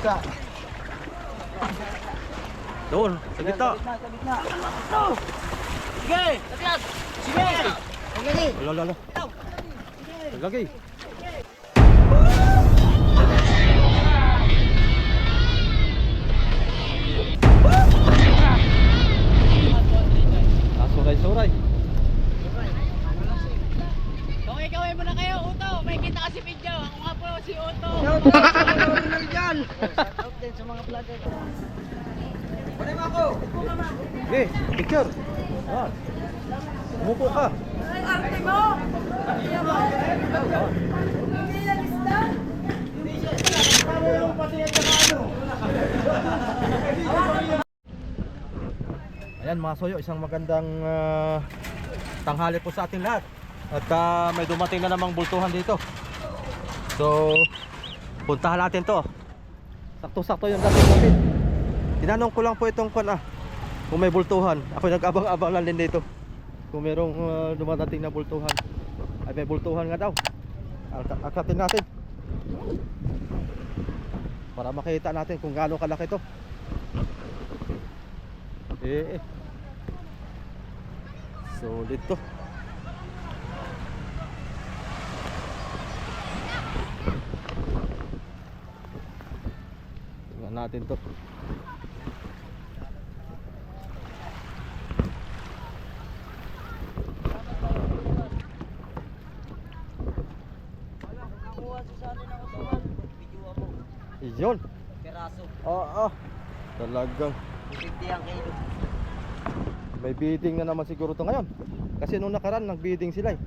Ka. Doon, sa gitna. Sa gitna. Sige! Tatyag! Sige! Okay. Lalo, lalo. Lagay. Ah, suray, suray. Okay, gawin mo na kayo, Uto. May kita kasi video. Ako nga po si Uto. Shout out sa original dyan! Shout out din sa mga vlogger. Pwede mo ako! Okay, picture. Ah. Umupo ka. Ayan mga soyo, isang magandang ah, tanghali po sa ating lahat. At ah, may dumating na namang bultuhan dito. So, puntahan natin to. Sakto-sakto yung dating natin. Tinanong ko lang po itong kwan ah, kung may bultuhan. Ako nag-abang-abang lang din dito. Kung merong ah, dumadating na bultuhan. Ay may bultuhan nga daw. Ak- Akatin natin. Para makita natin kung gaano kalaki to. Eh, eh. Solid to. Natin to. Nakuha si Sani ng usawan. Video ako. Iyon. Peraso. Oo. Talagang 50 ang kilo. may bidding na naman siguro to ngayon. Kasi nung nakaraan nag-bidding sila eh.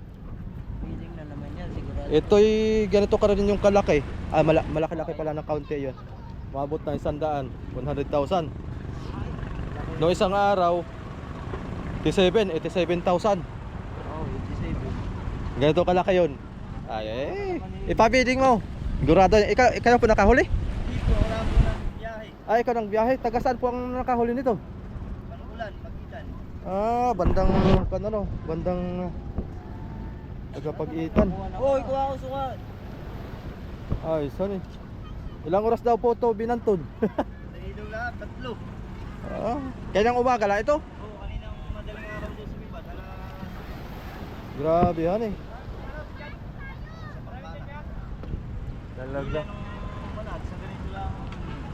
Feeling na naman yan sigurado. Ito'y ganito ka rin yung kalaki. Ah, mala- malaki-laki pala ng kaunti yun. Maabot na isang daan, 100,000. No isang araw, 87, 87,000. Oh, 87. Ganito kalaki yun. Ay, eh, ipabidding mo. Sigurado, ikaw, ikaw po nakahuli? Dito, wala mo ng biyahe. Ay, ikaw ng biyahe. Taga saan po ang nakahuli nito? Panulan, pagitan. Ah, bandang, ano no, bandang tagapag-itan. Hoy, kuha ko sukat. Ay, eh? Ilang oras daw po to binantod? Ilong lahat, tatlo. ah, kanyang umaga lang ito? Oo, kaninang madaling araw dyan sa Bibat. Ala, Grabe yan eh. Talaga. Sa ganito lang.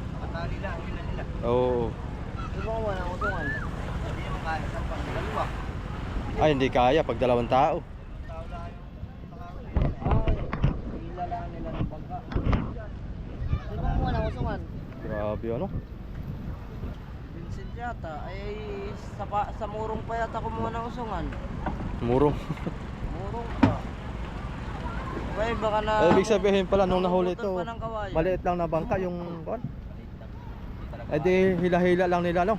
Nakatali lang, nila nila. Oo. Di ba kuha ng utungan? Hindi naman kaya sa pang dalawa. Ay, hindi kaya pag dalawang tao. Tao lang yung nakakuli. Ay, ilalaan nila ng bangka. Di utungan? Grabe ano? Vincent yata, ay sa, pa, sa murong pa yata kumuha ng usungan. Murong. Murong pa. Well, baka na... Ay, ibig sabihin pala nung nahuli ito, maliit lang na bangka yung kon. Eh di hila-hila lang nila no.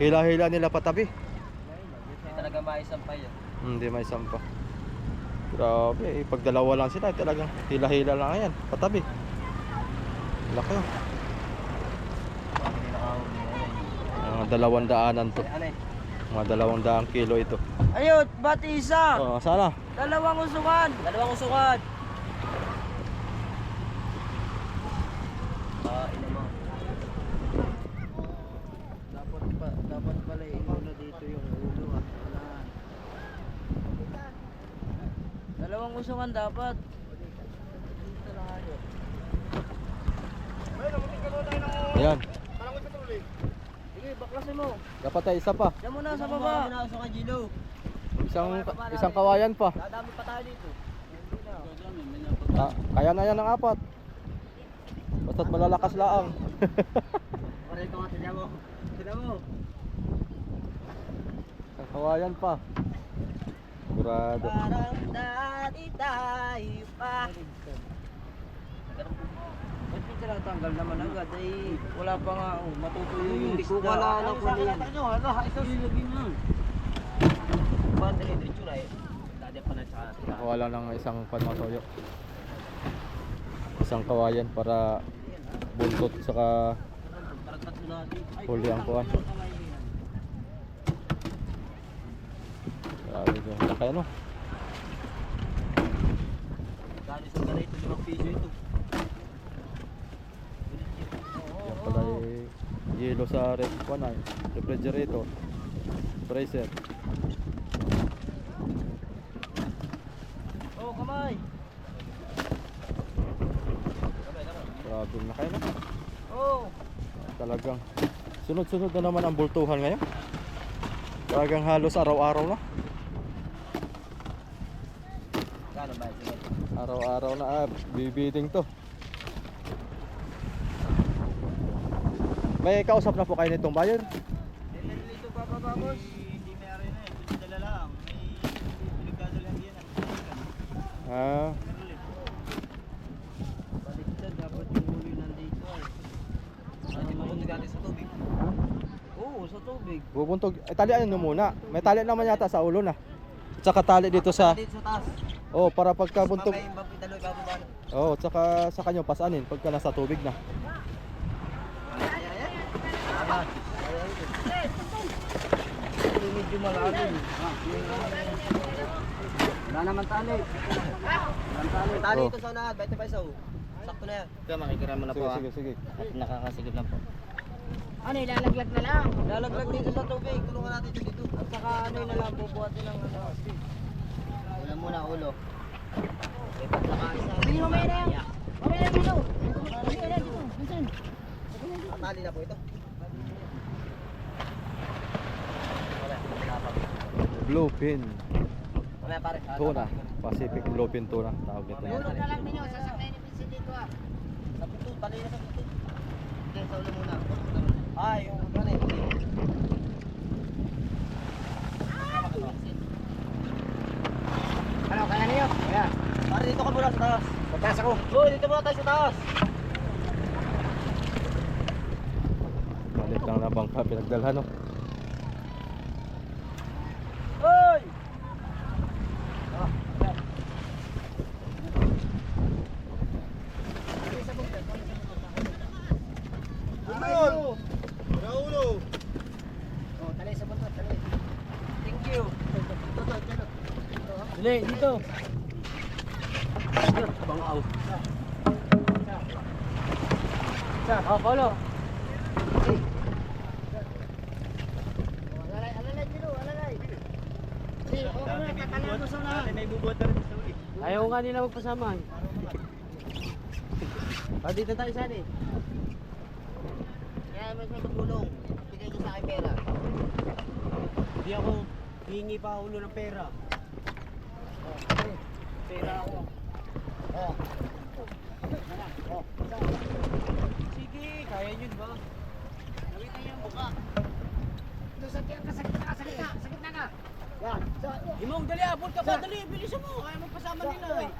Hila-hila nila patabi. Hindi talaga maisampay yan. Hindi may sampa. Grabe, eh, pag dalawa lang sila, talagang hila-hila lang yan, patabi. Laki oh. Nakahuli. Mga dalawang daanan to. Ano eh? Mga dalawang daang kilo ito. Ayun, bati isa! Oh, sana. Dalawang usungan! Dalawang usungan! Ah, ina mo. Dapat pa, dapat pala inuna dito yung ulo ah. Wala. Dalawang usungan dapat. Dito lang ayo. Ayan. Sige, baklasin ay isa pa. Diyan muna sa baba. Diyan muna sa. Isang isang kawayan pa. Dadami pa tayo dito. Ah, kaya na yan ng apat. Basta't malalakas laang. Pare ko nga tignan mo. Tignan mo. Isang kawayan pa. Sigurado. Parang dati tayo pa. Ba't hindi ka natanggal naman agad? Ay, wala pa nga. Oh, matutuyo yung isda. Wala na po niya. Ano, ano, ito. Ilagin na. Ba't na ito eh? Dati pa na tsaka. Nakuha lang ng isang panmasoyo. Isang kawayan para buntot saka. Ay, huli ang kuwan. Grabe ko. Laki ano? Dali sa ganito, limang piso ito. Hilo sa ref, refrigerator. Bracer. Oh, kamay. Grabe na kayo na. Oh. Talagang sunod-sunod na naman ang bultuhan ngayon. Talagang halos araw-araw na. Kano ba? Sige. Araw-araw na ah, bibiting to. May kausap na po kayo nitong buyer? Dito pa pa boss. Hindi may ari na eh. Dala lang. May pinagdadala yan. Ah, Baliktad, dapat yung huli nandito ay. Hindi mabuntog natin sa tubig. Oo, sa tubig. bubuntog. Eh, talian nyo muna. May tali naman yata sa ulo na. At saka tali dito sa... Dito sa taas. Oh, para pagka buntog... Mamaya yung baboy daloy bababa na. Oh, at saka sa kanyang pasanin pagka nasa tubig na. Ayan. Ito medyo malalim. Wala naman tali. Walang tali. Tali Oh. ito sa unahan, 20 peso. Sakto na yan. Kaya makikiram mo na Sige, po ah. sige, sige. At nakakasigib lang po. Ano, ilalaglag na lang. Lalaglag dito sa tubig. Tulungan natin ito dito. At saka ano na lang, bubuhatin ng ano. Wala muna ulo. Lipat sa kaisa. Hindi mo may na yan. Mamaya na dito. Mamaya na dito. Minsan. Tali na po ito. Bluefin Mamaya pare. tuna. Pacific bluefin tuna. Tawag nito. Ulo na lang ninyo. Sasakay ni Vincent dito ah. Sa puto, tali na sa puto. Hindi, sa ulo muna. Ay, yung ano eh. Ano, kaya niyo? Kaya. Pare, dito ka muna sa taas. Sa taas ako. Dito muna tayo sa taas. Malit lang na bangka pinagdalhan no. Uy! Ulo. Oh, tali sa buntot, tali. Thank you. Dali, dito. Bangaw. Oh, follow. Alalay, alalay dito, alalay. Si, okay na, tatanan mo sa unahan. May bubuhat na rin sa uli. Ayaw nga nila magpasama eh. Ah, dito tayo saan eh. Kaya may may tumulong. Bigay ko sa akin pera. Hindi ako hihingi pa ulo ng pera. Pera ako. Oh. Sige, kaya nyo ba? Niyo yung buka. Doon sa sa sa gitna, sa gitna, sa gitna ka. Yan. Imong dali, abot ka pa, dali, bilisan mo. Kaya magpasama nila eh.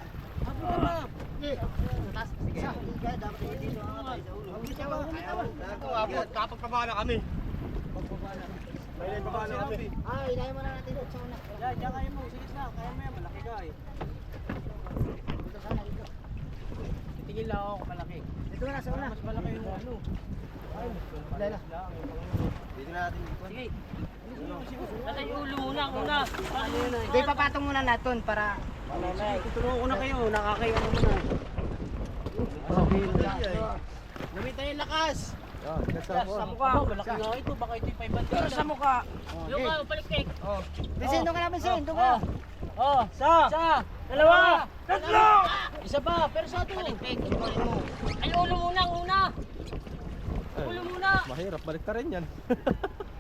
Abot ka pa. Taas. Sige. Kaya dapat dito sa ulo. Abot. Kapag pababa na kami. May baba na kami. Ah, ilayin mo na natin doon sa una. Yan, diyan kayo mo. Sige na, kaya mo yan. Malaki ka eh. Dito sana, dito. Titingin lang ako kung malaki. Dito na, sa una. Mas malaki yung ano. Ay, lang. Dito na natin. Sige. Natay ulo muna, una. Ano eh? Hindi, papatong muna natin para... Tutulungan ko na kayo. Nakakayo mo muna. Gamitin yung lakas. Sa mukha. Malaki nga ito. Baka ito yung 500. Sa mukha. Yung ka, palikpik. Vincent, doon ka na, Vincent, doon ka. Oh, sa. Sa. Dalawa. Tatlo. Isa pa. Pero sa ito. Palikpik. Ay, ulo muna, una. Ulo muna. Mahirap balik ta rin yan.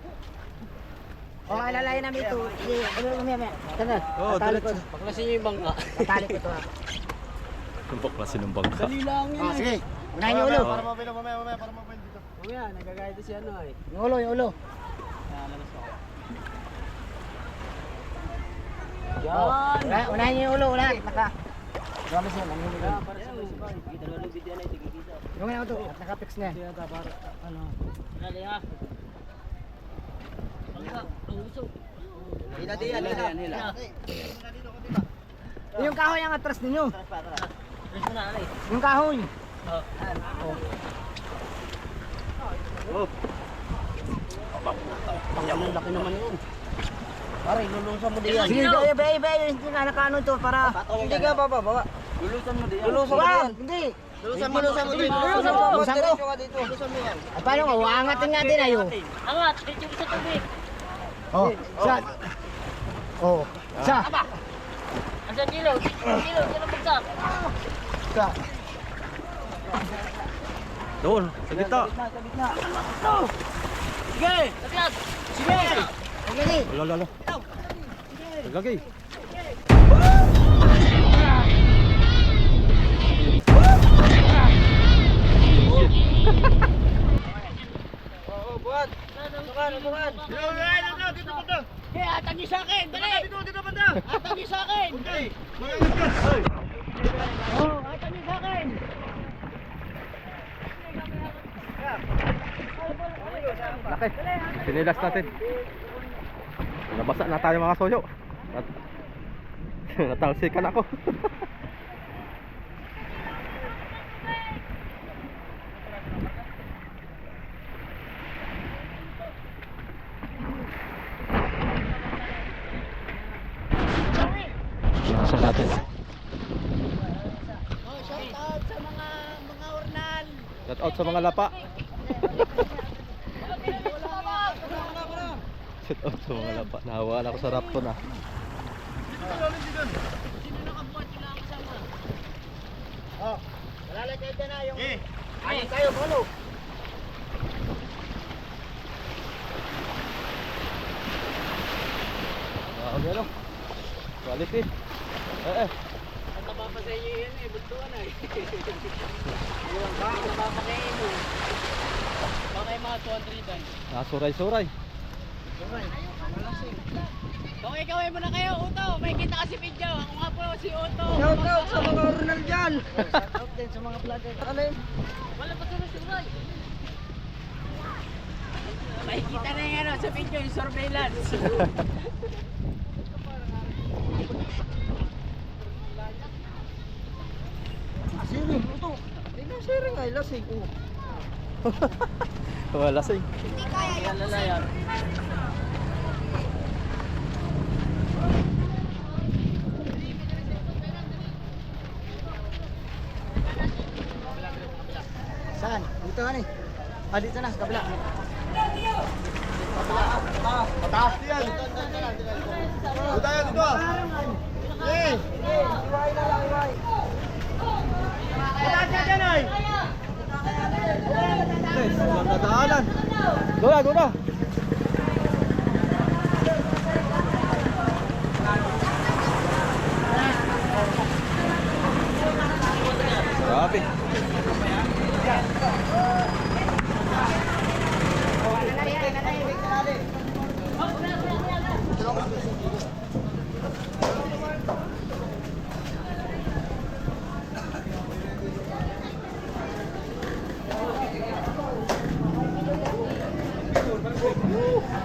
Oh, alalayan namin ito. Oh, tatali ko. diretso. Baklasin niyo yung bangka. Tatali ko ito ha. Tumpok na sinumbang ka. Dali lang yun. Oh, eh. sige. Unahin yung ulo. Para mabila, mamaya, mamaya, para mabila dito. Mamaya, nagagaya si ano eh. Yung ulo, yung ulo. Yan. Oh, una- unahin niyo yung ulo, unahin. Naka. Yan, nanginig Yan, yan. para sa sabay. Kita yung video na ito. Kikita. Yung nga ito, nakapix na yan. Ano. Dali ha. Hila din yan. Hila. Hila. Yung kahoy ang atras ninyo. Yung kahoy. Ang laki naman yun. Pare, lulusan mo din yan. Sige, be, be, be, hindi nga ito para... Hindi ka baba, baba. Lulusan mo din yan. Lulusan mo din hindi. Lusan mo, lusan mo dito. Lusan mo. Lusan mo. ka dito. Lusan mo yan. Ah, paano nga? Uangatin natin ayo. Angat, dito sa tubig. Oh, sa. Oh, sa. Asan dilo? Dilo, dilo bagsak. Sa. Doon, sa gitna. Sige! Laglag! Sige! Lalo, lalo. Lagay. Oo, buhat. Bukan, bukan. Sige, atag niyo sa akin! Dali! Dito, dito, banda! Atag niyo sa akin! Oh, atag niyo sa akin! Laki. Sinilas natin. Nabasa na tayo mga soyo. At natalsikan ako. Nasa natin. Oh, shout out sa mga mga ornal! Shout out sa mga lapa. Shout out sa mga lapa. Nahawa ako sa rapto na. Sino nakabuhat? Oh, dyan na yung... Ayun tayo, ano? Wow, ano? Quality. Eh eh. Ang nababa sa inyo yan eh, buntuan ay. Iwan ka, ang nababakain mo. Baka yung mga 200 dan. Nasuray-suray. Kung ikaw ay muna kayo, Uto, may kita kasi video. Ako nga po si Uto. Shout out sa mga Ronald dyan. Shout out din sa mga vlogger. Alin? Wala pa sunod suray. Makikita na yung ano sa video, yung surveillance. Siring, ito. Tingnan siring ay lasing. Oh. Wala sing. Yan na yan. Saan? Dito ka ni. Ah, dito na, kabila. Mataas yan. Dito tayo dito. Eh. Iway na lang, iway. Nadaanan. Doon doon na. Grabe.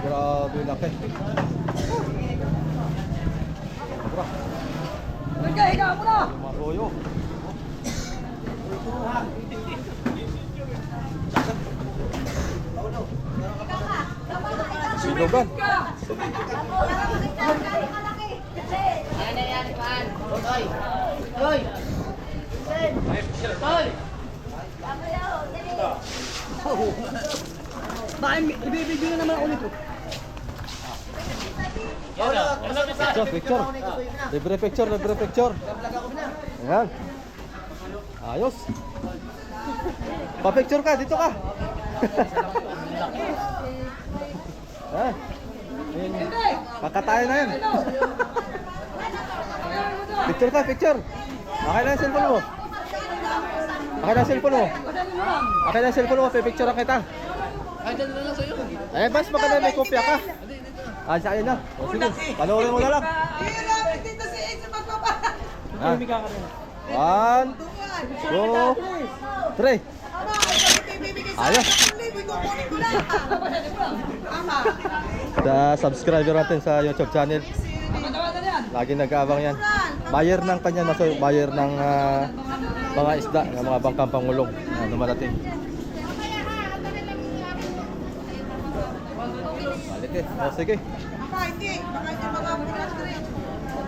Grabe laki. Sobra. Higa, higa mo na. Maroyo. Silogan. Bakit ibibigyo na naman ako nito? Picture, picture. Libre picture, libre picture. Ayan. Ayos. Pa-picture ka, dito ka. Ah. Ayan. Kakatayo na yan. Picture ka, picture. Okay na yung cellphone mo. Okay na yung cellphone mo. Okay na yung cellphone mo, pipicture kita. Eh, bas, baka na may kopya ka. Ah, sa akin na. O, sige, panoorin mo na lang. Ah. One, two, three. Ayos. Sa subscriber natin sa YouTube channel. Lagi nag-aabang yan. Buyer ng kanya na buyer ng ah, mga isda, ng mga bangkang pangulong na dumarating. Quality. O, sige.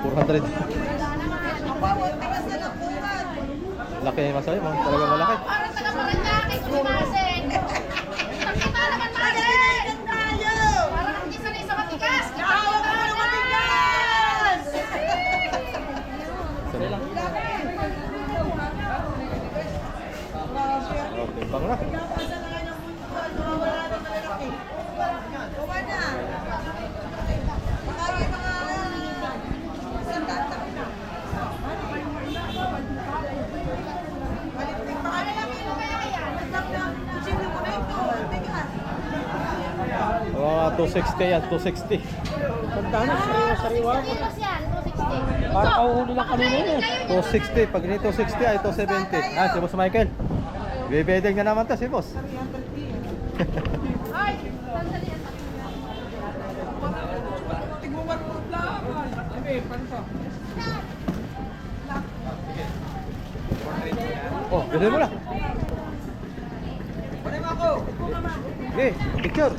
400. Laki ni Masoy, mo. Talagang malaki. Parang taga Paranaque, kumasin. Nakita naman natin. Parang hindi sanay sa matigas. Hawak ka ng matigas! Okay, bang na. Mga 260 yan, 260. Tandaan na, sariwa-sariwa. Yan, 260. Parang kauhuli lang kanina yun. 260, pag hindi 260 ay 270. Ah, si Boss Michael. Bibedeng na naman to si Boss. Oh, bilhin mo na. Okay, picture.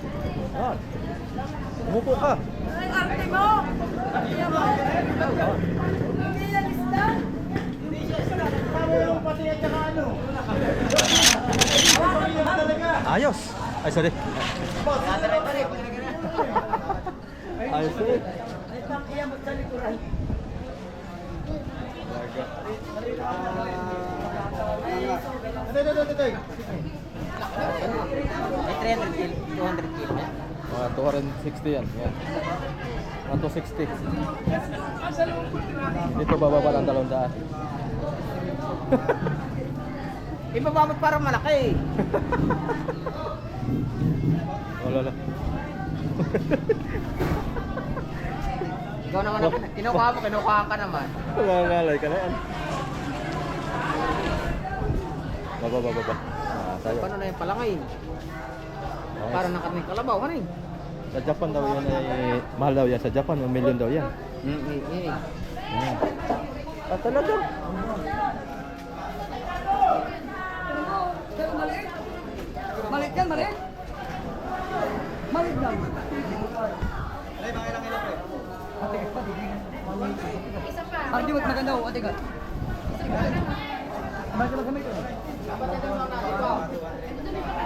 Yan. Umupo ka. Ayos. Ay, sorry. Ayos sorry. May 300 kilo, 200 kilo. Mga 260 yan. Yan. Mga 260. Dito bababa ng dalawang daan. Ibabamot parang malaki. Wala lang. Ikaw naman ang kinukuha mo, kinukuha ka naman. Nangalay ka na yan. Baba, baba, baba. Ah, tayo. Paano na yung palangay? Okay. Parang nakating kalabaw, ano yun? Sa Japan daw yan ay mahal daw yan. Sa Japan, 1 million daw yan. Mm, mm, mm. Ayan. Ah, talaga? Malit yan, malit. Malit lang. Isa pa. Ah, di ba't maganda oh, ate ka? Bakit ka magamit yun?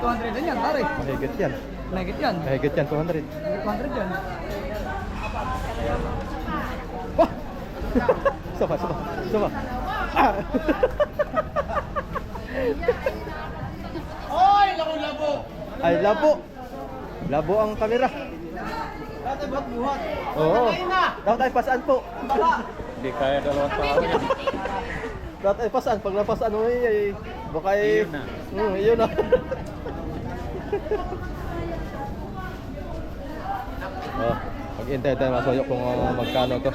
200 din yan, pare. Mahigit yan. Nagit yan. Mahigit yan, 200. 200 yan. Wah! Sama, sama. Sama. Ah! Oy, labo-labo. Ay, labo. Labo ang kamera. Dati ba't buhat? Oo. Dapat ay pasaan po. Hindi kaya dalawang tao. Dapat ay pasaan. Pag napasaan mo ay, baka ay... Iyon na. Hmm, iyon na. Oh, mag-intay tayo masoyo kung uh, magkano to.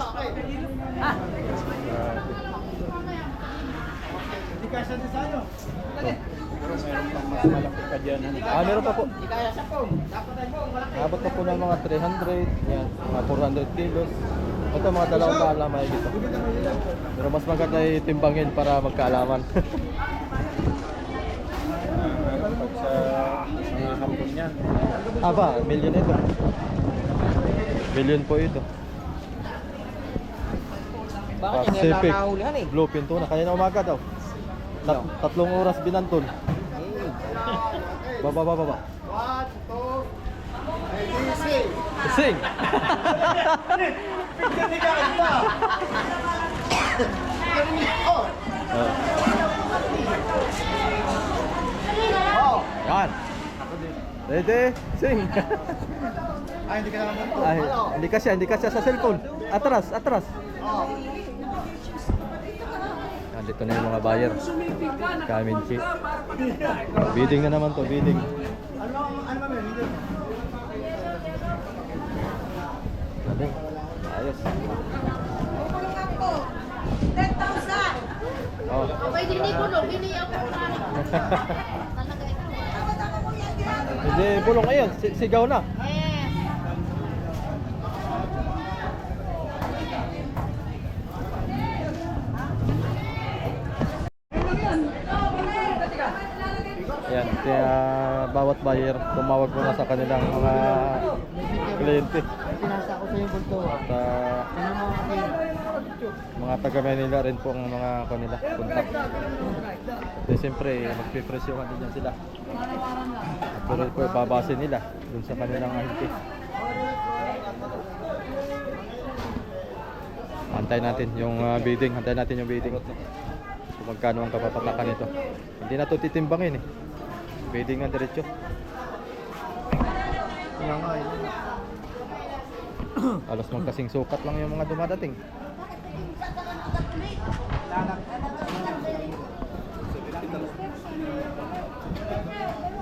Hindi kaya sa pa ano? Ah, meron pa po. Abot na po ng mga 300, yan, mga 400 kilos. Ito mga dalawang kaalaman dito. Pero mas maganda ay timbangin para magkaalaman. Aba, million ito. Million po ito. Bakit yung Pacific nakahulihan eh? Blue Pinto na. Kanina umaga daw. Tat- tatlong oras binantol. Baba, baba, baba. Sing! Oh. Yan. Ready? Sing! Ay, hindi ka naman po. Ay, hindi kasi, hindi kasi sa cellphone. Atras, atras. Nandito na yung mga buyer. Kaminchi. Bidding na naman to, bidding. Ano, ano ba Hindi. Bidding. Ayos. Oh. Pwede hindi bulog, hindi ako. Ito. Hindi, bulong ngayon. Si- sigaw na. Eh, Yan, kaya bawat buyer tumawag muna sa kanilang mga kliyente. Pinasa ko Ito yung bulto. At Ano kasi? mga taga Manila rin po ang mga kanila contact. Kasi siyempre magpipresyohan din yan sila. At tuloy po babase nila dun sa kanilang ahente. Antay natin yung ah, bidding, antay natin yung bidding. Kung magkano ang kapapatakan nito. Hindi na to titimbangin eh. Bidding na diretso. Kaya nga eh. Alas magkasing sukat lang yung mga dumadating.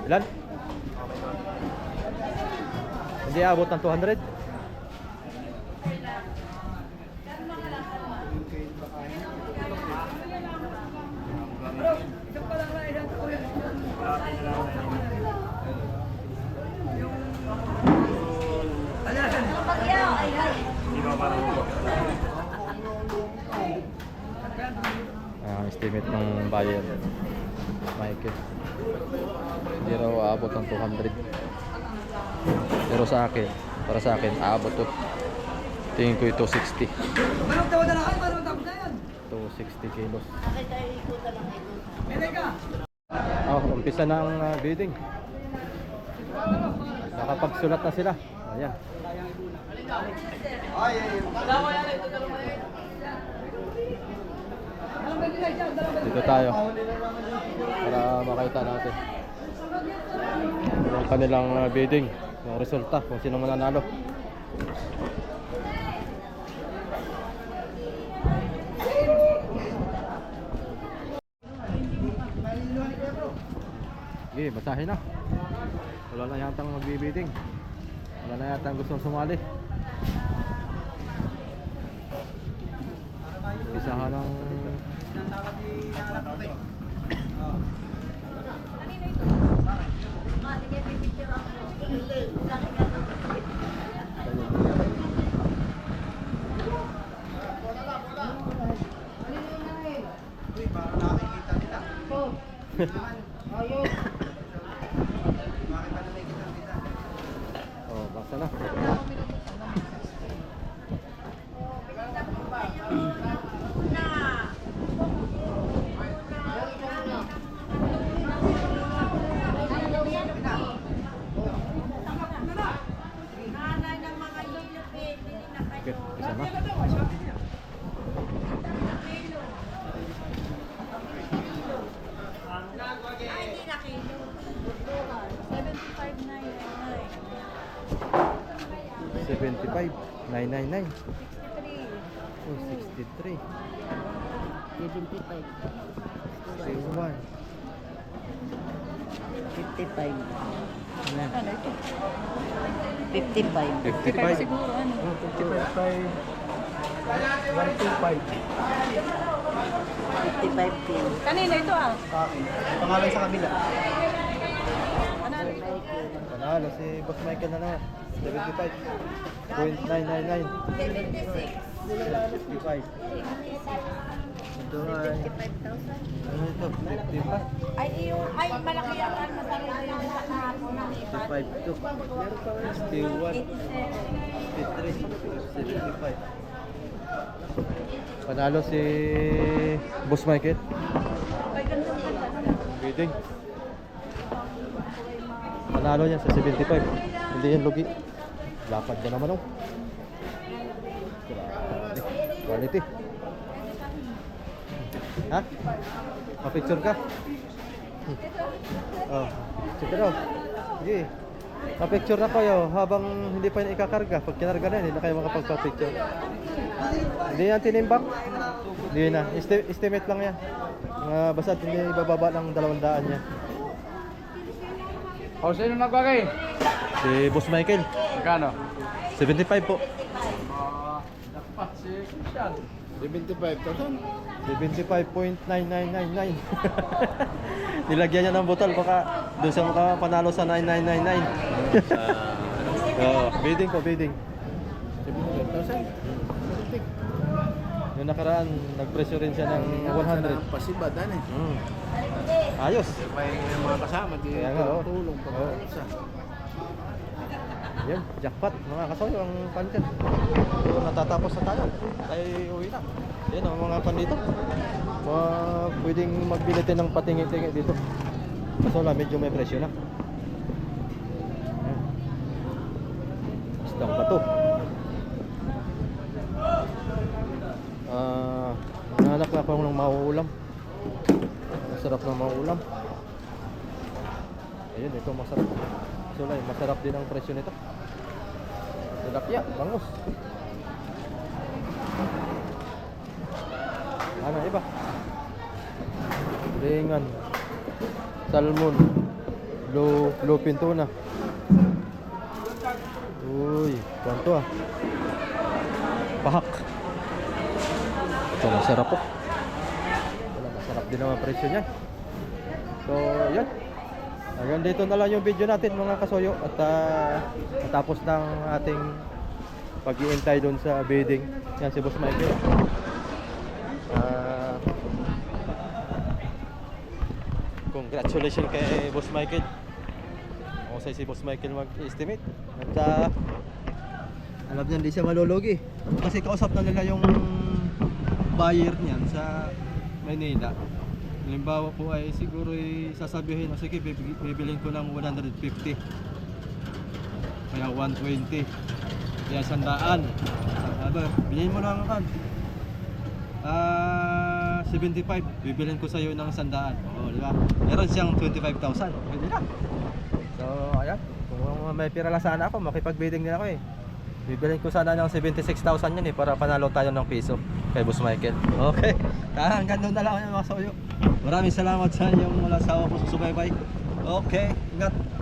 Ilan? Hindi abot ng 200? Ah, estimate ng buyer. Michael. Hindi raw aabot ng 200. Pero sa akin, para sa akin, aabot to. Tingin ko ito 60. 260 kilos. Oh, umpisa na ang ah, bidding. Nakapagsulat na sila. Ayan. Dito tayo. Para makita natin. Yung kanilang ah, bidding. Yung resulta kung sino mananalo. Sige, basahin na. Wala na yatang magbibiding. Wala na yatang gustong sumali. Isahan ng... Oh, 999. 263. 61. 55. Ano? Ano ito? 55. 55 55. siguro, ano? 55 by 125. 55 pin. Kanina ito ah. Akin. Pangalan sa kabila. Ano? Panalo si Boss Michael na lang. 75. 0.999. 55. Ito ay... Ano ito? 55? Ay, yung, ay, malaki ang ano sa rin sa kahapon na 55 to. 61. 53. 75. Panalo si Boss Michael. Bidding. Panalo niya sa 75. Hindi yan lugi. Lapad ba naman oh. Grabe. Quality. Ha? Pa-picture ka? Oh, picture ka daw. Sige. Pa-picture na kayo habang hindi pa yun ikakarga. Pag kinarga na hindi na kayo makapagpa-picture. Hindi yan tinimbang. Hindi na. Esti- estimate lang yan. Mga basta hindi ibababa ng dalawang daan yan. O, sino nagbagay? Si Boss Michael, Magkano? 75 po. Ah, dapat si Christian. 75,000. 75.9999. Nilagyan niya ng botol baka doon siya makapanalo sa 9999. Oo, bidding po, bidding. 75,000. Yung nakaraan, nagpresyo rin siya ng 100. Pasiba, dani. Mm. Ayos. May mga kasama, di Kaya nga, oh. tulong pag Oo. isa. Yan, jackpot mga kasoyo ang content. So, natatapos na tayo. Tayo uwi na. Yan ang mga pan dito. Mga pwedeng magbili tayo ng patingi-tingi dito. Kaso lang, medyo may presyo na. Isdang bato. Ah, nanak na pa ng mauulam. Masarap ng mauulam. Ayun, ito masarap. Like, masarap din ang presyo nito. Tilapia, bangus. Ano iba? Ringan. Salmon. Blue, blue pintuna. Uy, kwanto ah. Pahak. Ito masarap po. Masarap din naman presyo niyan. So, yan. Hanggang dito na lang yung video natin mga kasoyo at ah, natapos ng ating pag-iintay doon sa bidding. Yan si Boss Michael. Ah, congratulations kay Boss Michael. Sa si Boss Michael mag-estimate. At ah, alam niya hindi siya malulugi. Kasi kausap na nila yung buyer niyan sa Manila. Halimbawa po ay siguro ay sasabihin, o sige, bibiling ko ng 150. Kaya 120. Kaya sandaan. Aba, bilhin mo ng kan. Ah, 75. Bibilhin ko sa iyo ng sandaan. O, di ba? Meron siyang 25,000. Pwede na. So, ayan. Kung may pira lang sana ako, makipag-bidding din ako eh. Bibilhin ko sana ng 76,000 yan eh para panalo tayo ng piso kay Boss Michael. Okay. Ah, hanggang doon na lang mga soyo. Maraming salamat sa inyong po sa subaybay. Okay, ingat.